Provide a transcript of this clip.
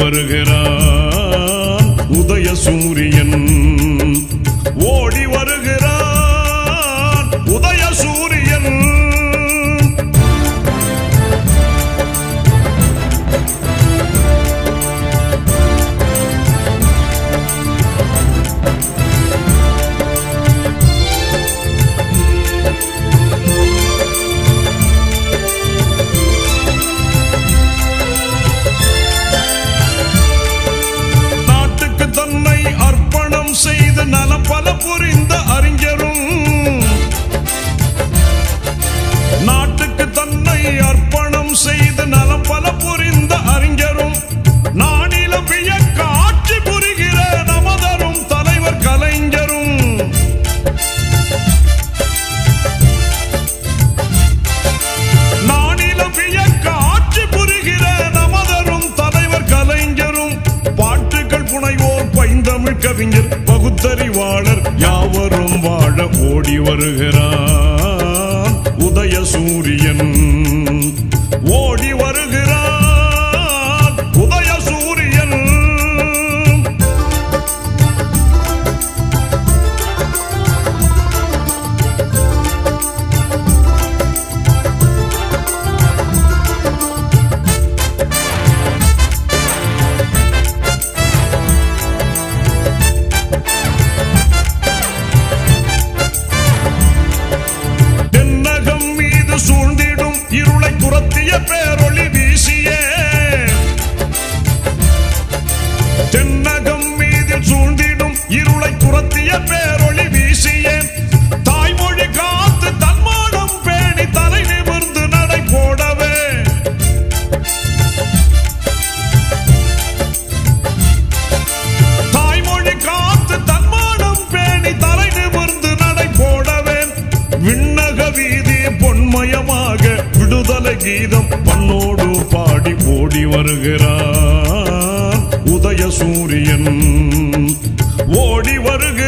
வருகிற கவிஞர் பகுத்தறிவாளர் யாவரும் வாழ ஓடி வருகிறார். உதய சூரியன் கீதம் பண்ணோடு பாடி ஓடி வருகிறார். உதய சூரியன் ஓடி வருகிறார்.